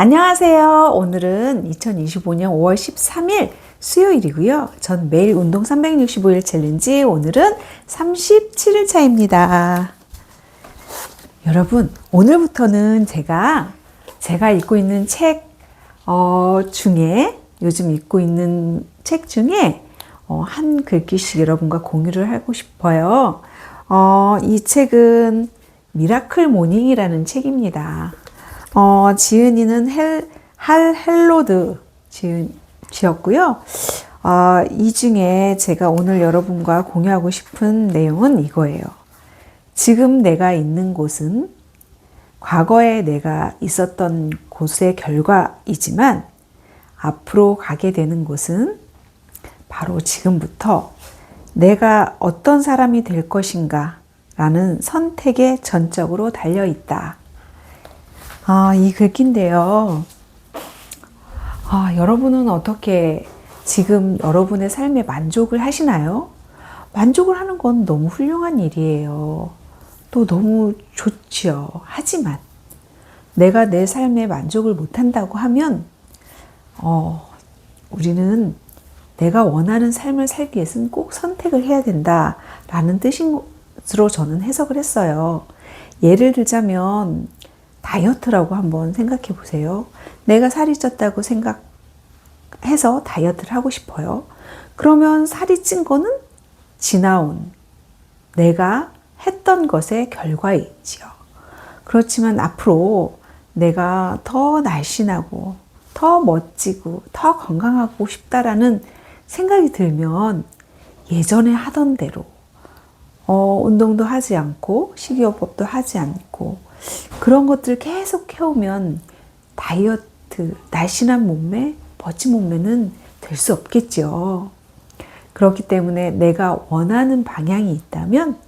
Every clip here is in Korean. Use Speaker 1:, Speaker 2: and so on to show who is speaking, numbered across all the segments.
Speaker 1: 안녕하세요. 오늘은 2025년 5월 13일 수요일이고요. 전 매일 운동 365일 챌린지 오늘은 37일 차입니다. 여러분, 오늘부터는 제가 제가 읽고 있는 책 어, 중에 요즘 읽고 있는 책 중에 어, 한 글귀씩 여러분과 공유를 하고 싶어요. 어, 이 책은 미라클 모닝이라는 책입니다. 어, 지은이는 헬, 할 헬로드 지은, 지었고요. 어, 이 중에 제가 오늘 여러분과 공유하고 싶은 내용은 이거예요. 지금 내가 있는 곳은 과거에 내가 있었던 곳의 결과이지만 앞으로 가게 되는 곳은 바로 지금부터 내가 어떤 사람이 될 것인가 라는 선택에 전적으로 달려 있다. 아, 이 글귀인데요. 아, 여러분은 어떻게 지금 여러분의 삶에 만족을 하시나요? 만족을 하는 건 너무 훌륭한 일이에요. 또 너무 좋지요. 하지만 내가 내 삶에 만족을 못한다고 하면, 어, 우리는 내가 원하는 삶을 살기 위해서는 꼭 선택을 해야 된다라는 뜻으로 저는 해석을 했어요. 예를 들자면, 다이어트라고 한번 생각해 보세요. 내가 살이 쪘다고 생각해서 다이어트를 하고 싶어요. 그러면 살이 찐 거는 지나온 내가 했던 것의 결과이지요. 그렇지만 앞으로 내가 더 날씬하고 더 멋지고 더 건강하고 싶다라는 생각이 들면 예전에 하던 대로 어, 운동도 하지 않고 식이요법도 하지 않고 그런 것들을 계속 해오면 다이어트, 날씬한 몸매, 멋진 몸매는 될 수 없겠죠. 그렇기 때문에 내가 원하는 방향이 있다면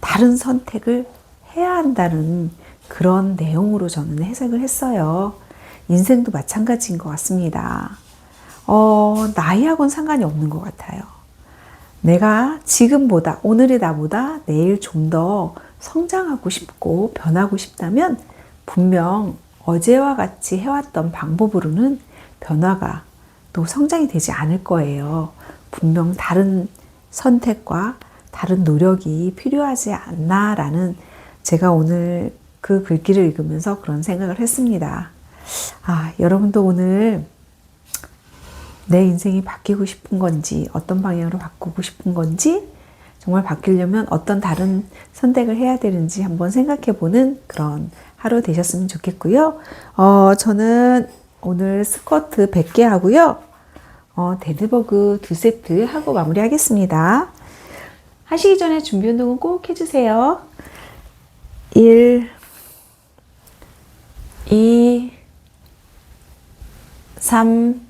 Speaker 1: 다른 선택을 해야 한다는 그런 내용으로 저는 해석을 했어요. 인생도 마찬가지인 것 같습니다. 어, 나이하고는 상관이 없는 것 같아요. 내가 지금보다, 오늘의 나보다 내일 좀 더 성장하고 싶고 변하고 싶다면 분명 어제와 같이 해왔던 방법으로는 변화가 또 성장이 되지 않을 거예요. 분명 다른 선택과 다른 노력이 필요하지 않나라는 제가 오늘 그 글귀를 읽으면서 그런 생각을 했습니다. 아, 여러분도 오늘 내 인생이 바뀌고 싶은 건지, 어떤 방향으로 바꾸고 싶은 건지, 정말 바뀌려면 어떤 다른 선택을 해야 되는지 한번 생각해 보는 그런 하루 되셨으면 좋겠고요. 어, 저는 오늘 스쿼트 100개 하고요. 어, 데드버그 두 세트 하고 마무리하겠습니다. 하시기 전에 준비 운동은 꼭 해주세요. 1, 2, 3,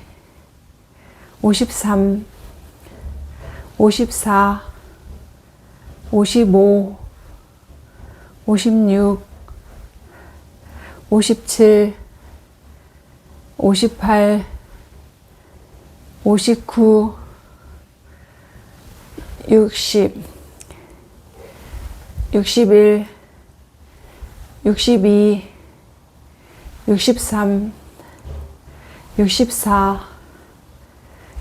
Speaker 1: 53, 54, 55, 56, 57, 58, 59, 60, 61, 62, 63, 64,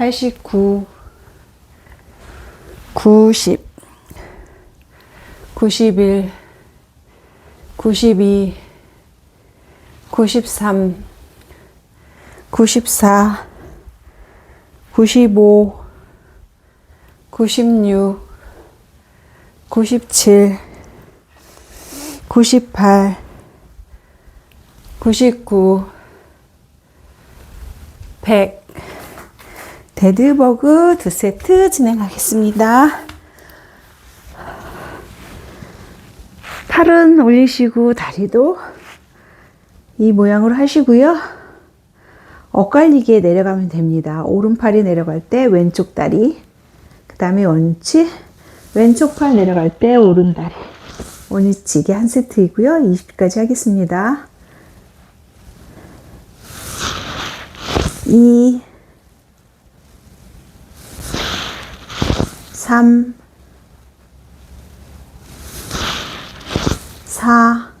Speaker 1: 89, 90, 91, 92, 93, 94, 95, 96, 97, 98, 99, 100. 데드버그 두 세트 진행하겠습니다. 팔은 올리시고 다리도 이 모양으로 하시고요. 엇갈리게 내려가면 됩니다. 오른팔이 내려갈 때 왼쪽 다리, 그 다음에 원치, 왼쪽 팔 내려갈 때 오른 다리. 원위치기 한 세트이고요. 20까지 하겠습니다. 2, 3, 4,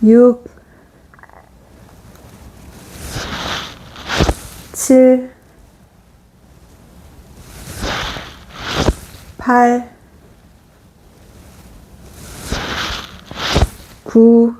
Speaker 1: 5, 6, 7, 8, 9,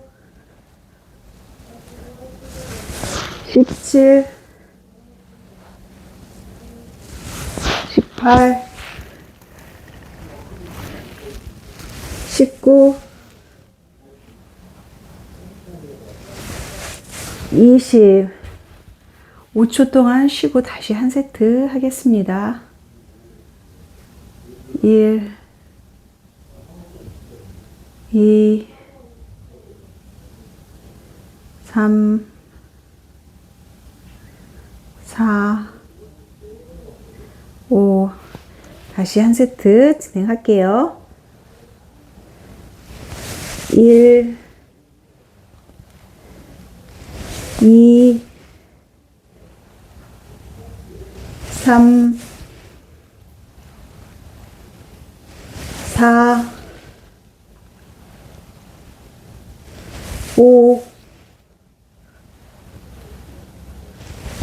Speaker 1: 17, 18, 19, 20, 5초 동안 쉬고 다시 한 세트 하겠습니다. 1, 2, 3, 4, 5. 다시 한 세트 진행할게요. 1, 2, 3, 4, 5,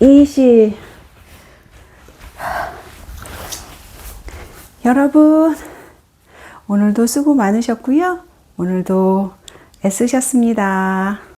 Speaker 1: 20 여러분 오늘도 수고 많으셨고요. 오늘도 애쓰셨습니다.